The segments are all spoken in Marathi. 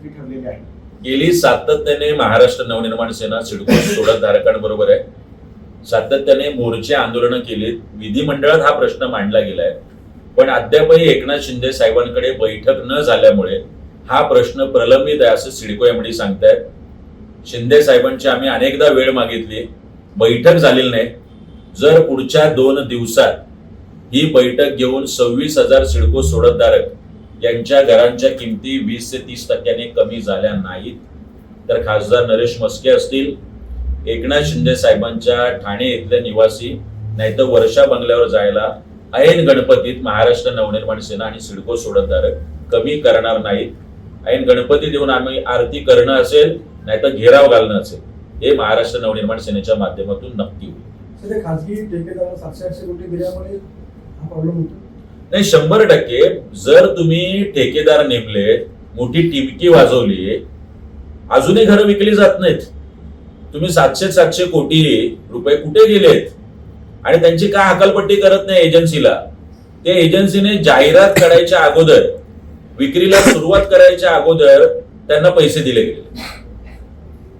आहे. गेली सातत्याने महाराष्ट्र नवनिर्माण सेना सिडको सोडत धारकांबरोबर आहे. सातत्याने मोर्चे आंदोलनं केलीत. विधिमंडळात हा प्रश्न मांडला गेलाय. पण अद्यापही एकनाथ शिंदे साहेबांकडे बैठक न झाल्यामुळे हा प्रश्न प्रलंबित आहे असं सिडको एमडी सांगतायत. शिंदे साहेबांची आम्ही अनेकदा वेळ मागितली. बैठक झालेली नाही. जर पुढच्या दोन दिवसात ही बैठक घेऊन सव्वीस हजार सिडको सोडतधारक यांच्या घरांच्या किमती वीस ते तीस टक्क्याने कमी झाल्या नाहीत. तर खासदार नरेश मस्के असतील एकनाथ शिंदे साहेबांच्या ठाणे इथले निवासी नाहीतर वर्षा बंगल्यावर जायला ऐन गणपतीत महाराष्ट्र नवनिर्माण सेना आणि सिडको सोडतधारक कमी करणार नाहीत. ऐन गणपती देऊन आम्ही आरती करणं असेल नाहीतर घेराव घालणं असेल हे महाराष्ट्र नवनिर्माण सेनेच्या माध्यमातून नक्की होईल. खासगी ठेकेदार सातशे आठशे कोटी दिल्यामुळे हा प्रॉब्लेम होतो. नाही शंभर टक्के. जर तुम्ही ठेकेदार नेमले मोठी टिमकी वाजवली अजूनही घरं विकली जात नाहीत. तुम्ही सातशे सातशे कोटी रुपये कुठे गेलेत? आणि त्यांची काय हकालपट्टी करत नाही एजन्सीला? ते एजन्सीने जाहिरात करायच्या अगोदर विक्रीला सुरुवात करायच्या अगोदर त्यांना पैसे दिले गेले.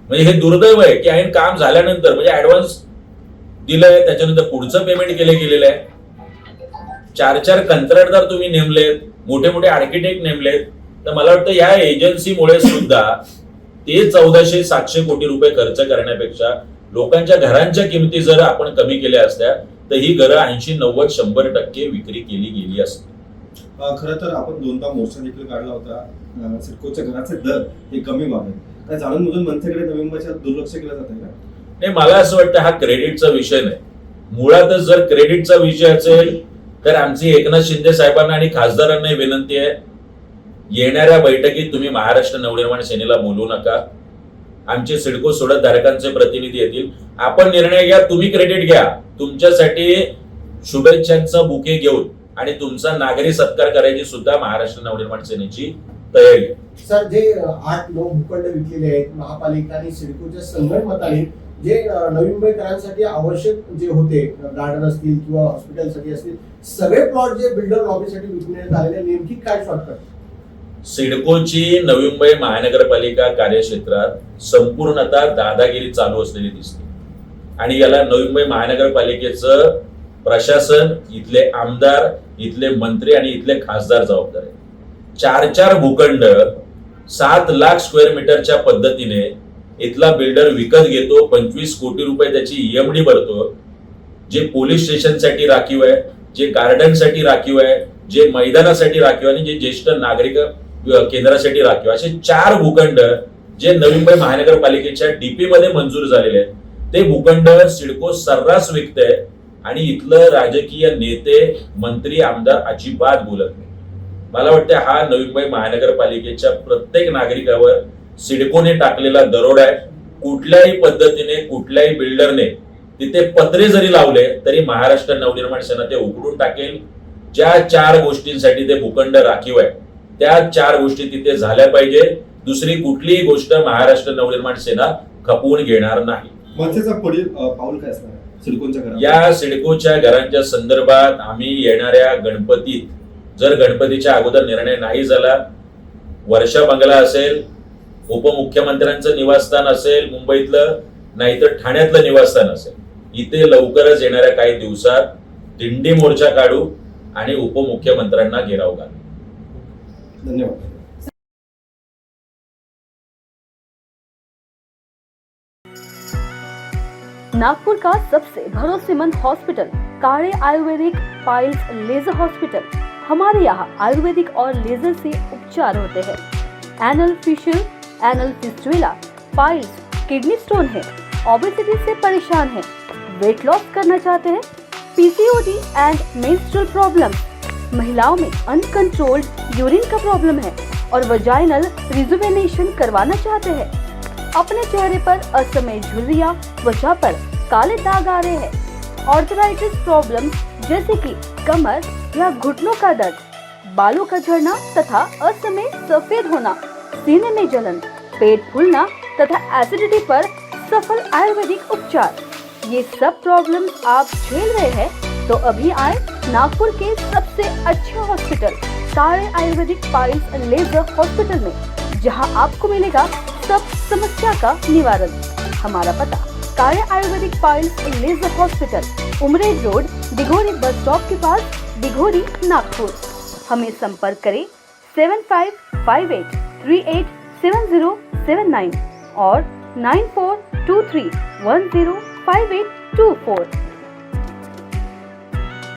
म्हणजे हे दुर्दैव आहे की ऐन काम झाल्यानंतर म्हणजे ऍडव्हान्स दिलंय त्याच्यानंतर पुढचं पेमेंट केलं गेलेलं आहे. चार चार कंत्राटदार तुम्ही नेमलेत मोठे मोठे आर्किटेक्ट नेमलेत तर मला वाटतं या एजन्सीमुळे सुद्धा ते चौदाशे सातशे कोटी रुपये खर्च करण्यापेक्षा लोकांच्या घरांच्या किमती जर आपण कमी केल्या असत्या तर ही घरं ऐंशी नव्वद शंभर टक्के विक्री केली गेली असती. खरं तर आपण दोनदा मोर्चा देखील काढला होता. सिडकोच्या घराचे दर हे कमी व्हावे काय जाणून बुजून मनसेकडे नवी मुंबईच्या दुर्लक्ष केलं जात आहे का? नाही मला असं वाटतं हा क्रेडिटचा विषय नाही. मुळातच जर क्रेडिटचा विषय असेल तर आमची एकनाथ शिंदे साहेबांना आणि खासदारांना विनंती आहे येणाऱ्या बैठकीत तुम्ही महाराष्ट्र नवनिर्माण सेनेला बोलू नका. आमचे सिडको सोडत धारकांचे प्रतिनिधी येतील. आपण निर्णय घ्या तुम्ही क्रेडिट घ्या. तुमच्यासाठी शुभेच्छांचा बुके घेऊन आणि तुमचा नागरी सत्कार करायची सुद्धा महाराष्ट्र नवनिर्माण सेनेची तयारी. सर जे आठ नऊ भूखंड विकलेले आहेत महापालिका आणि सिडकोच्या संघटमताने जे अ, नवी मुंबईकरांसाठी आवश्यक जे होते गार्डन असतील किंवा हॉस्पिटलसाठी असतील सगळे प्लॉट जे बिल्डर लॉबीसाठी विकण्यात आलेले नेमकी काय शॉर्टकट? सिडकोची नवी मुंबई महानगरपालिका कार्यक्षेत्रात संपूर्णतः दादागिरी चालू असलेली दिसते. आणि याला नवी मुंबई महानगरपालिकेचं प्रशासन इथले आमदार इथले मंत्री आणि इथले खासदार जबाबदार आहेत. चार चार भूखंड सात लाख स्क्वेअर मीटरच्या पद्धतीने इथला बिल्डर विकत घेतो पंचवीस कोटी रुपये त्याची ईएमडी भरतो. जे पोलीस स्टेशनसाठी राखीव आहे जे गार्डनसाठी राखीव आहे जे मैदानासाठी राखीव आणि जे ज्येष्ठ नागरिक केंद्रासाठी राखीव असे चार भूखंड जे नवी मुंबई महानगरपालिकेच्या डीपी मध्ये मंजूर झालेले आहेत. ते भूखंड सिडको सर्रास विकते आणि इथलं राजकीय नेते मंत्री आमदार अजिबात बोलत नाही. मला वाटतं हा नवी मुंबई महानगरपालिकेच्या प्रत्येक नागरिकावर सिडकोने टाकलेला दरोडा आहे. कुठल्याही पद्धतीने कुठल्याही बिल्डरने तिथे पत्रे जरी लावले तरी महाराष्ट्र नवनिर्माण सेना ते उघडून टाकेल. ज्या चार गोष्टींसाठी ते भूखंड राखीव आहे त्या चार गोष्टी तिथे झाल्या पाहिजे. दुसरी कुठलीही गोष्ट महाराष्ट्र नवनिर्माण सेना खपवून घेणार नाही. पुढील पाऊल काय असणार या सिडकोच्या घरांच्या संदर्भात आम्ही येणाऱ्या गणपतीत जर गणपतीच्या अगोदर निर्णय नाही झाला वर्षा बंगला असेल उपमुख्यमंत्र्यांचं निवासस्थान असेल मुंबईतलं नाहीतर ठाण्यातलं निवासस्थान असेल. इथे लवकरच येणाऱ्या काही दिवसात दिंडी मोर्चा काढू आणि उपमुख्यमंत्र्यांना घेराव घालू. धन्यवाद. नागपुर का सबसे भरोसेमंद हॉस्पिटल? काड़े आयुर्वेदिक पाइल्स लेजर हॉस्पिटल. हमारे यहाँ आयुर्वेदिक और लेजर से उपचार होते हैं। Anal fissure anal fistula piles, kidney stone है ओबेसिटी से परेशान है वेट लॉस करना चाहते हैं पीसीओडी एंड मेंस्ट्रुअल प्रॉब्लम महिलाओं में अनकंट्रोल्ड यूरिन का प्रॉब्लम है और वजाइनल रिजुवेनेशन करवाना चाहते हैं। अपने चेहरे पर असमय झुर्रियाँ, त्वचा पर काले दाग आ रहे हैं। ऑर्थराइटिस प्रॉब्लम जैसे कि कमर या घुटनों का दर्द, बालों का झड़ना तथा असमय सफ़ेद होना। सीने में जलन, पेट फूलना तथा एसिडिटी पर सफल आयुर्वेदिक उपचार। ये सब प्रॉब्लम आप झेल रहे हैं तो अभी आए नागपुर के सबसे अच्छे हॉस्पिटल सारे आयुर्वेदिक पाइल्स लेजर हॉस्पिटल में, जहाँ आपको मिलेगा सब समस्या का निवारण। हमारा पता Kaya Ayurvedic piles laser hospital Umred road Dighori bus stop के पास दिघोरी नागपुर। हमें संपर्क करें seven five five eight 387079 or 9423105824.